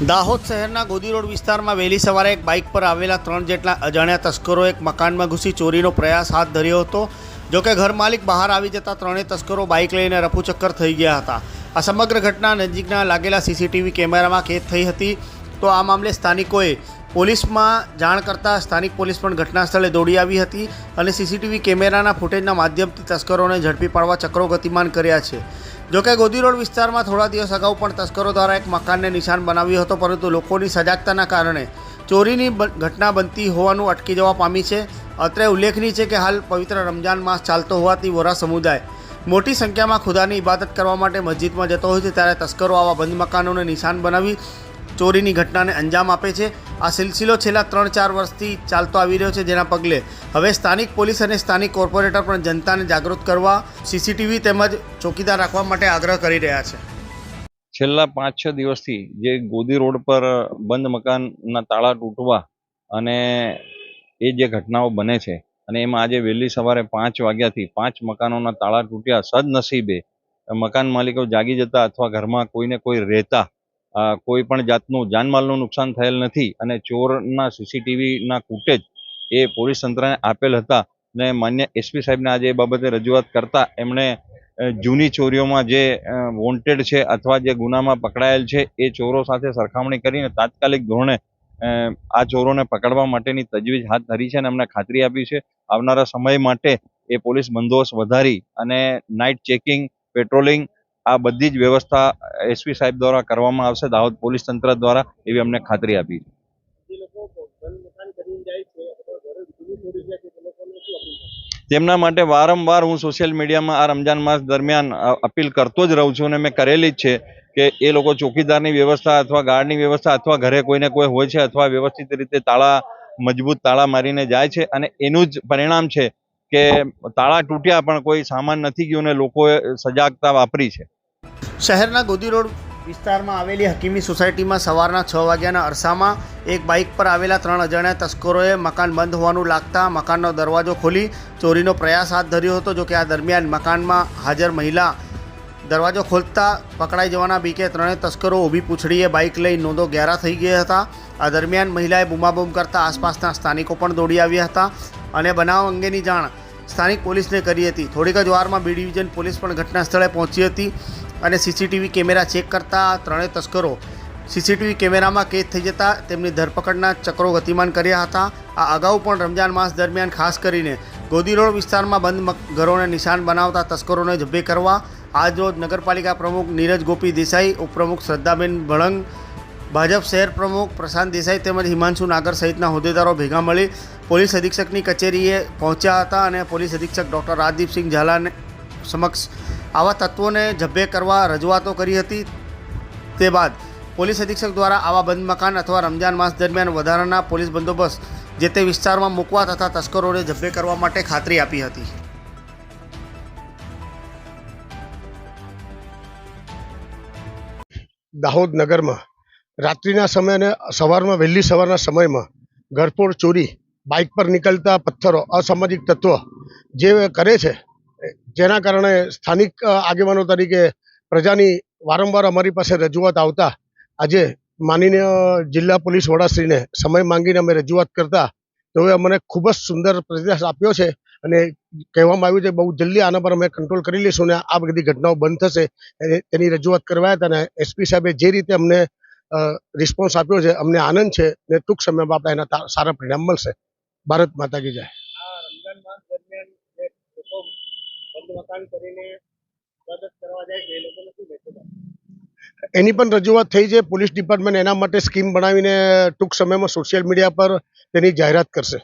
દાહોદ શહેરના ગોદી રોડ વિસ્તારમાં વહેલી સવારે એક બાઇક પર આવેલા ત્રણ જેટલા અજાણ્યા તસ્કરો એક મકાનમાં ઘૂસી ચોરીનો પ્રયાસ હાથ ધર્યો હતો. જોકે ઘર માલિક બહાર આવી જતા ત્રણેય તસ્કરો બાઇક લઈને રફુચક્કર થઈ ગયા હતા. આ સમગ્ર ઘટના નજીકના લાગેલા સીસીટીવી કેમેરામાં કેદ થઈ હતી. તો આ મામલે સ્થાનિકોએ પોલીસમાં જાણ કરતાં સ્થાનિક પોલીસ પણ ઘટના સ્થળે દોડી આવી હતી અને સીસીટીવી કેમેરાના ફૂટેજના માધ્યમથી તસ્કરોને ઝડપી પાડવા ચક્રો ગતિમાન કર્યા છે. જોકે ગોદી રોડ વિસ્તારમાં થોડા દિવસ અગાઉ પણ તસ્કરો દ્વારા એક મકાનને નિશાન બનાવ્યો હતો, પરંતુ લોકોની સજાગતાના કારણે ચોરીની ઘટના બનતી હોવાનું અટકી જવા પામી છે. અત્રે ઉલ્લેખનીય છે કે હાલ પવિત્ર રમજાન માસ ચાલતો હોવાથી વોરા સમુદાય મોટી સંખ્યામાં ખુદાની ઇબાદત કરવા માટે મસ્જિદમાં જતો હોય છે, ત્યારે તસ્કરો આવા બંધ મકાનોને નિશાન બનાવી ચોરીની ઘટનાને અંજામ આપે છે. આ સિલસિલો છેલ્લા ત્રણ ચાર વર્ષથી ચાલતો આવી રહ્યો છે, જેના પગલે હવે સ્થાનિક પોલીસ અને સ્થાનિક કોર્પોરેટર પણ જનતાને જાગૃત કરવા સીસીટીવી તેમજ ચોકીદાર રાખવા માટે આગ્રહ કરી રહ્યા છે. છેલ્લા પાંચ છ દિવસથી જે ગોદી રોડ પર બંધ મકાનના તાળા તૂટવા અને એ જે ઘટનાઓ બને છે અને એમાં આજે વહેલી સવારે પાંચ વાગ્યાથી પાંચ મકાનોના તાળા તૂટ્યા સદનસીબે મકાન માલિકો જાગી જતા અથવા ઘરમાં કોઈને કોઈ રહેતા કોઈ પણ જાતનું જાનમાલનું નુકસાન થયેલ નથી અને ચોરના સીસીટીવીના ફૂટેજ એ પોલીસ તંત્રને આપેલ હતા અને માન્ય એસપી સાહેબને આજે એ બાબતે રજૂઆત કરતા એમણે જૂની ચોરીઓમાં જે વોન્ટેડ છે અથવા જે ગુનામાં પકડાયેલ છે એ ચોરો સાથે સરખામણી કરીને તાત્કાલિક ધોરણે આ ચોરોને પકડવા માટેની તજવીજ હાથ ધરી છે અને અમને ખાતરી આપી છે. આવનારા સમય માટે એ પોલીસ બંદોબસ્ત વધારી અને નાઇટ ચેકિંગ, પેટ્રોલિંગ આ બધી જ વ્યવસ્થા એસપી સાહેબ દ્વારા કરવામાં આવશે દાહોદ પોલીસ તંત્ર દ્વારા એવી અમને ખાતરી આપી છે. તેમના માટે વારંવાર હું સોશિયલ મીડિયામાં આ રમજાન માસ દરમિયાન અપીલ કરતો જ રહું છું અને મેં કરેલી જ છે કે એ લોકો ચોકીદારની વ્યવસ્થા અથવા ગાર્ડની વ્યવસ્થા અથવા ઘરે કોઈને કોઈ હોય છે અથવા વ્યવસ્થિત રીતે તાળા મજબૂત તાળા મારીને જાય છે અને એનું જ પરિણામ છે કે તાળા તૂટ્યા પણ કોઈ સામાન નથી ગયું અને લોકોએ સજાગતા વાપરી છે. શહેરના ગોદી રોડ વિસ્તારમાં આવેલી હકીમી સોસાયટીમાં સવારના છ વાગ્યાના અરસામાં એક બાઇક પર આવેલા ત્રણ અજાણ્યા તસ્કરોએ મકાન બંધ હોવાનું લાગતા મકાનનો દરવાજો ખોલી ચોરીનો પ્રયાસ હાથ ધર્યો હતો, જોકે આ દરમિયાન મકાનમાં હાજર મહિલા દરવાજો ખોલતા પકડાઈ જવાના બીકે ત્રણેય તસ્કરો ઊભી પૂંછડીએ બાઇક લઈ નોંધો ગેરા થઈ ગયા હતા. આ દરમિયાન મહિલાએ બૂમાબૂમ કરતા આસપાસના સ્થાનિકો પણ દોડી આવ્યા હતા અને બનાવ અંગેની જાણ સ્થાનિક પોલીસને કરી હતી. થોડીક જ વારમાં બી ડિવિઝન પોલીસ પણ ઘટના સ્થળે પહોંચી હતી. અને સીસીટીવી કેમેરા ચેક કરતા ત્રણેય તસ્કરો સીસીટીવી કેમેરામાં કેદ થઈ જતા તેમની ધરપકડના ચક્રો ગતિમાન કર્યા હતા. આ અગાઉ પણ રમજાન માસ દરમિયાન ખાસ કરીને ગોદી રોડ વિસ્તારમાં બંધ ઘરોને નિશાન બનાવતા તસ્કરોને જબ્બે કરવા આજરોજ નગરપાલિકા પ્રમુખ નીરજ ગોપી દેસાઈ, ઉપપ્રમુખ શ્રદ્ધાબેન ભળંગ, ભાજપ શહેર પ્રમુખ પ્રશાંત દેસાઈ તેમજ હિમાંશુ નાગર સહિતના હોદ્દેદારો ભેગા મળી પોલીસ અધિક્ષકની કચેરીએ પહોંચ્યા હતા અને પોલીસ અધિક્ષક ડૉક્ટર રાજદીપસિંહ ઝાલાને સમક્ષ આવા તત્વોને જબ્બે કરવા રજૂઆતો કરી હતી. તે બાદ પોલીસ અધિક્ષક દ્વારા આવા બંધ મકાન અથવા રમજાન માસ દરમિયાન વધારાના પોલીસ બંદોબસ્ત જે તે વિસ્તારમાં મૂકવા તથા તસ્કરોને જબ્બે કરવા માટે ખાતરી આપી હતી. દાહોદ નગરમાં રાત્રિના સમય અને સવારમાં, વહેલી સવારના સમયમાં ઘરફોડ ચોરી, બાઇક પર નીકળતા પથ્થરો, અસામાજિક તત્વો જે કરે છે જેના કારણે સ્થાનિક આગેવાનો તરીકે પ્રજાની વારંવાર અમારી પાસે રજૂઆત આવતા, આજે માનનીય જિલ્લા પોલીસ વડાશ્રીને સમય માંગીને અમે રજૂઆત કરતા તેઓએ અમને ખૂબ જ સુંદર પ્રતિસાદ આપ્યો છે અને કહેવામાં આવ્યું છે બહુ જલ્દી આના પર અમે કંટ્રોલ કરી લઈશું અને આ બધી ઘટનાઓ બંધ થશે. એની રજૂઆત કરવા હતા અને એસપી સાહેબે જે રીતે અમને રિસ્પોન્સ આપ્યો છે, અમને આનંદ છે ને ટૂંક સમયમાં આપણે એના સારા પરિણામ મળશે. ભારત માતા કી જય. એની પણ રજૂઆત થઈ છે, પોલીસ ડિપાર્ટમેન્ટ એના માટે સ્કીમ બનાવીને ટૂંક સમયમાં સોશિયલ મીડિયા પર તેની જાહેરાત કરશે.